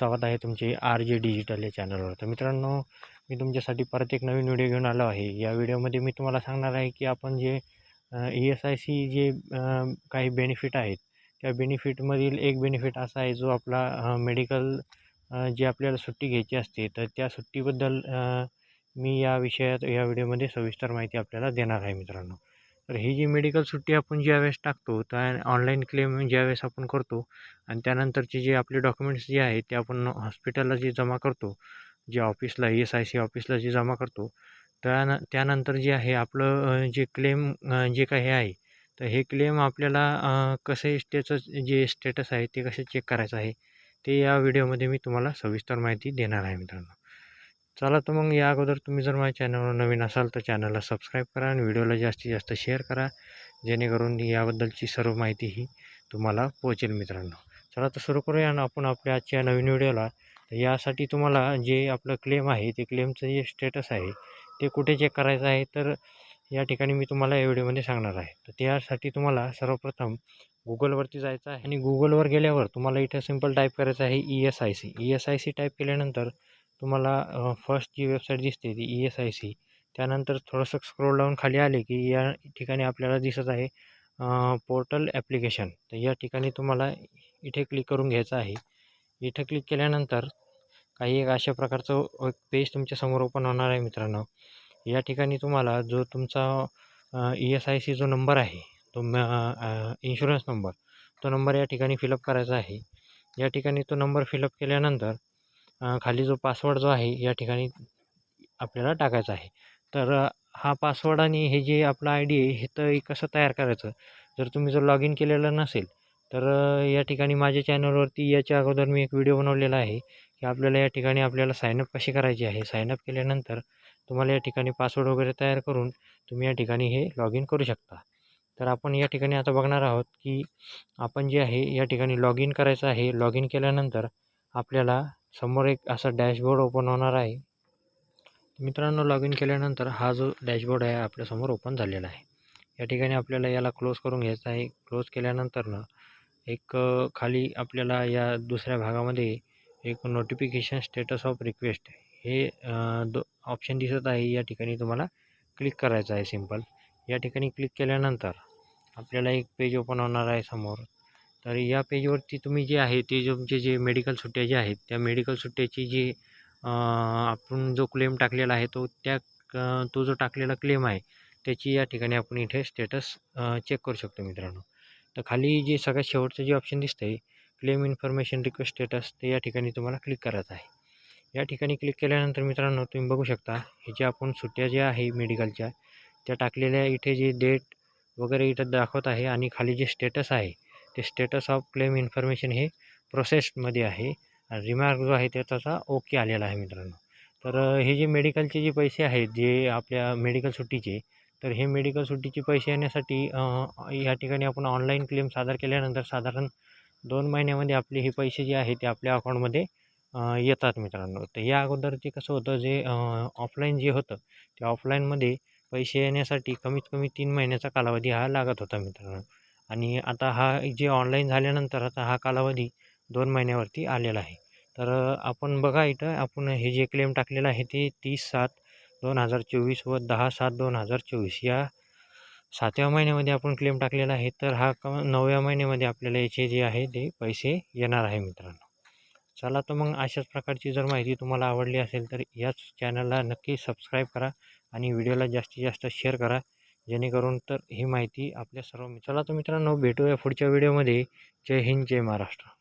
स्वागत आहे तुमचे आर जे डिजिटल या चॅनलवर. तर मित्रांनो मी तुमच्यासाठी परत एक नवीन व्हिडिओ घेऊन आलो आहे. या व्हिडिओमध्ये मी तुम्हाला सांगणार आहे की आपण जे ई एस आय सी जे काही बेनिफिट आहेत त्या बेनिफिटमधील एक बेनिफिट असा आहे जो आपला मेडिकल जी आपल्याला सुट्टी घ्यायची असते तर त्या सुट्टीबद्दल मी या विषयात या व्हिडिओमध्ये सविस्तर माहिती आपल्याला देणार आहे मित्रांनो. तर ही जी मेडिकल सुट्टी आपण ज्यावेळेस टाकतो त्या ऑनलाईन क्लेम ज्यावेळेस आपण करतो आणि त्यानंतरचे जे आपले डॉक्युमेंट्स जे आहेत ते आपण हॉस्पिटलला जे जमा करतो जे ऑफिसला ई एस आय सी ऑफिसला जे जमा करतो त्यान त्यानंतर जे आहे आपलं जे क्लेम जे काही आहे तर हे क्लेम आपल्याला कसे त्याचं जे स्टेटस आहे ते कसे चेक करायचं आहे ते या व्हिडिओमध्ये मी तुम्हाला सविस्तर माहिती देणार आहे मित्रांनो. चला तर मग या अगोदर तुम्ही जर माझ्या चॅनलवर नवीन असाल तर चॅनलला सबस्क्राईब करा आणि व्हिडिओला जास्तीत जास्त शेअर करा जेणेकरून याबद्दलची सर्व माहिती ही तुम्हाला पोहोचेल मित्रांनो. चला तर सुरू करूया ना आपण आपल्या आजच्या नवीन व्हिडिओला. तर यासाठी तुम्हाला जे आपलं क्लेम आहे ते क्लेमचं जे स्टेटस आहे ते कुठे चेक करायचं आहे तर या ठिकाणी मी तुम्हाला या व्हिडिओमध्ये सांगणार आहे. तर त्यासाठी तुम्हाला सर्वप्रथम गुगलवरती जायचं आहे आणि गुगलवर गेल्यावर तुम्हाला इथं सिंपल टाईप करायचं आहे E S I C E S I C type केल्यानंतर तुम्हाला फर्स्ट जी वेबसाईट दिसते ती ई एस आय सी त्यानंतर थोडंसं स्क्रोल डाऊन खाली आले की या ठिकाणी आपल्याला दिसत आहे पोर्टल ॲप्लिकेशन तर या ठिकाणी तुम्हाला इथे क्लिक करून घ्यायचं आहे. इथे क्लिक केल्यानंतर काही एक अशा प्रकारचं एक पेज तुमच्यासमोर ओपन होणार आहे मित्रांनो. या ठिकाणी तुम्हाला जो तुमचा ई एस आय सी जो नंबर आहे तो इन्शुरन्स नंबर तो नंबर या ठिकाणी फिलअप करायचा आहे. या ठिकाणी तो नंबर फिलअप केल्यानंतर खाली जो पासवर्ड जो आहे या ठिकाणी आपल्याला टाकायचा आहे. तर हा पासवर्ड आणि हे जे आपलं आय डी आहे हे तर कसं तयार करायचं? जर तुम्ही जर लॉग इन केलेलं नसेल तर या ठिकाणी माझ्या चॅनलवरती याच्या अगोदर मी एक व्हिडिओ बनवलेला आहे की आपल्याला या ठिकाणी आपल्याला साईनअप कशी करायची आहे. साईनअप केल्यानंतर तुम्हाला या ठिकाणी पासवर्ड वगैरे तयार करून तुम्ही या ठिकाणी हे लॉग इन करू शकता. तर आपण या ठिकाणी आता बघणार आहोत की आपण जे आहे या ठिकाणी लॉग इन करायचं आहे. लॉग इन केल्यानंतर आपल्याला समोर एक असा डॅशबोर्ड ओपन होणार आहे. मित्रांनो लॉग इन केल्यानंतर हा जो डॅशबोर्ड आहे आपल्यासमोर ओपन झालेला आहे. या ठिकाणी आपल्याला याला क्लोज करून घ्यायचं आहे. क्लोज केल्यानंतर ना एक खाली आपल्याला या दुसऱ्या भागामध्ये एक नोटिफिकेशन स्टेटस ऑफ रिक्वेस्ट हे दो ऑप्शन दिसत आहे. या ठिकाणी तुम्हाला क्लिक करायचं आहे सिंपल या ठिकाणी क्लिक केल्यानंतर आपल्याला एक पेज ओपन होणार आहे समोर. तर या पेजवरती तुम्ही जे आहे ते जे तुमचे जे मेडिकल सुट्ट्या जे आहेत त्या मेडिकल सुट्ट्याची जी आपण जो क्लेम टाकलेला आहे तो त्या तो जो टाकलेला क्लेम आहे त्याची या ठिकाणी आपण इथे स्टेटस चेक करू शकतो मित्रांनो. तर खाली जे सगळ्यात शेवटचं जे ऑप्शन दिसतं आहे क्लेम इन्फॉर्मेशन रिक्वेस्ट स्टेटस ते या ठिकाणी तुम्हाला क्लिक करायचं आहे. या ठिकाणी क्लिक केल्यानंतर मित्रांनो तुम्ही बघू शकता हे जे आपण सुट्ट्या ज्या आहे मेडिकलच्या त्या टाकलेल्या इथे जे डेट वगैरे इथं दाखवत आहे आणि खाली जे स्टेटस आहे ते स्टेटस ऑफ क्लेम इन्फॉर्मेशन हे प्रोसेसमध्ये आहे. आणि रिमार्क जो आहे ते त्याचा ओके आलेला आहे मित्रांनो. तर हे जे मेडिकलचे जे पैसे आहेत जे आपल्या मेडिकल सुट्टीचे तर हे मेडिकल सुट्टीचे पैसे येण्यासाठी या ठिकाणी आपण ऑनलाईन क्लेम सादर केल्यानंतर साधारण दोन महिन्यामध्ये आपले हे पैसे जे आहेत ते आपल्या अकाउंटमध्ये येतात मित्रांनो. तर या अगोदर जे कसं होतं जे ऑफलाईन जे होतं ते ऑफलाईनमध्ये पैसे येण्यासाठी कमीत कमी तीन महिन्याचा कालावधी हा लागत होता मित्रांनो. आणि आता हा जे ऑनलाईन झाल्यानंतर आता हा कालावधी दोन महिन्यावरती आलेला आहे. तर आपण बघा इथं आपण हे जे क्लेम टाकलेलं आहे ते तीस सात दोन हजार चोवीस व दहा सात दोन हजार चोवीस. या सातव्या महिन्यामध्ये आपण क्लेम टाकलेला आहे तर हा क नवव्या महिन्यामध्ये आपल्याला याचे जे आहे ते पैसे येणार आहे मित्रांनो. चला तर मग अशाच प्रकारची जर माहिती तुम्हाला आवडली असेल तर याच चॅनलला नक्की सबस्क्राईब करा आणि व्हिडिओला जास्तीत जास्त शेअर करा. जेणेकरून तर ही माहिती आपल्या सर्व चला तर मित्रांनो भेटूया पुढच्या व्हिडिओमध्ये जय हिंद जय महाराष्ट्र.